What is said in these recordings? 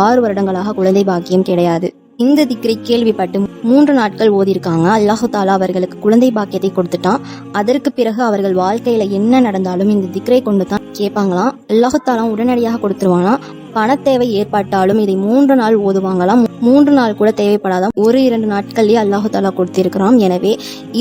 ஆறு வருடங்களாக குழந்தை பாக்கியம் கிடையாது. இந்த திக்ரை கேள்விப்பட்டு மூன்று நாட்கள் ஓதியிருக்காங்க. அல்லாஹு தாலா அவர்களுக்கு குழந்தை பாக்கியத்தை கொடுத்துட்டான். அதற்கு பிறகு அவர்கள் வாழ்க்கையில என்ன நடந்தாலும் இந்த திக்ரை கொண்டு தான் கேட்பாங்களாம். அல்லாஹு தாலா உடனடியாக கொடுத்துருவானா பணத்தேவை ஏற்பட்டாலும் இதை மூன்று நாள் ஓதுவாங்களாம். மூன்று நாள் கூட தேவைப்படாதாம். ஒரு இரண்டு நாட்கள்லயே அல்லாஹு தாலா கொடுத்திருக்கிறான். எனவே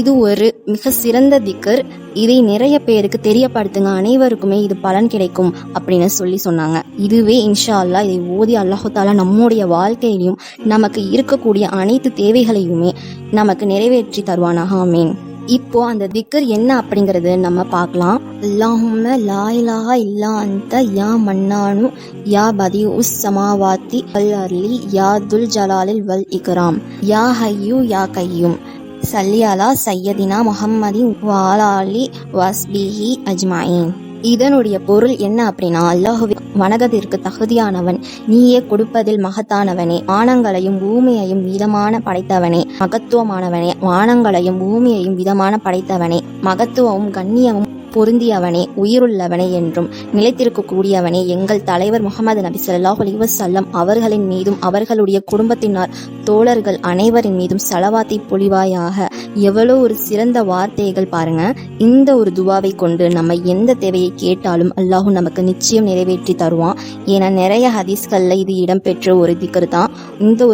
இது ஒரு மிக சிறந்த திக்கர். இதை நிறைய பேருக்கு தெரியப்படுத்துங்க அனைவருக்குமே இது பலன் கிடைக்கும் அப்படின்னு சொல்லி சொன்னாங்க. இதுவே இன்ஷா அல்லாஹ் இதை ஓதி அல்லாஹாலா நம்முடைய வாழ்க்கையிலையும் நமக்கு இருக்கக்கூடிய அனைத்து தேவைகளையுமே நமக்கு நிறைவேற்றி தருவானாக ஆமீன். இப்போ அந்த திக்கர் என்ன அப்படிங்கறது நம்ம பார்க்கலாம். அல்லாஹும்ம லா இலாஹா இல்லா அந்த யா மன்னானு யா பதி உஸ் சமாவாத்தி அல் அர்லி யா துல் ஜலாலில் வல் இக்ராம் யா ஹையூ யா கையும். சல்லி அலா சையதினா முஹம்மதின் வாலாலி வஸ்பிஹி அஜ்மாயின். இதனுடைய பொருள் என்ன அப்படின்னா அல்லாஹுவே வணகத்திற்கு தகுதியானவன் நீயே கொடுப்பதில் மகத்தானவனே வானங்களையும் பூமியையும் விதமான படைத்தவனே மகத்துவமானவனே வானங்களையும் பூமியையும் விதமான படைத்தவனே மகத்துவமும் கண்ணியமும் பொருந்தியவனே உயிருள்ளவனே என்றும் நிலைத்திருக்கக்கூடியவனே எங்கள் தலைவர் முகமது நபி ஸல்லல்லாஹு அலிவசல்லம் அவர்களின் மீதும் அவர்களுடைய குடும்பத்தினர் தோழர்கள் அனைவரின் மீதும் சலவாத்தை பொழிவாயாக. எவ்வளோ ஒரு சிறந்த வார்த்தைகள் பாருங்க. இந்த ஒரு துவாவை கொண்டு நம்ம எந்த தேவையை கேட்டாலும் அல்லாஹு நமக்கு நிச்சயம் நிறைவேற்றி தருவான். ஏன்னா நிறைய ஹதீஸ்கள்ல இது இடம்பெற்ற ஒரு திக்கர் தான் இந்த ஒரு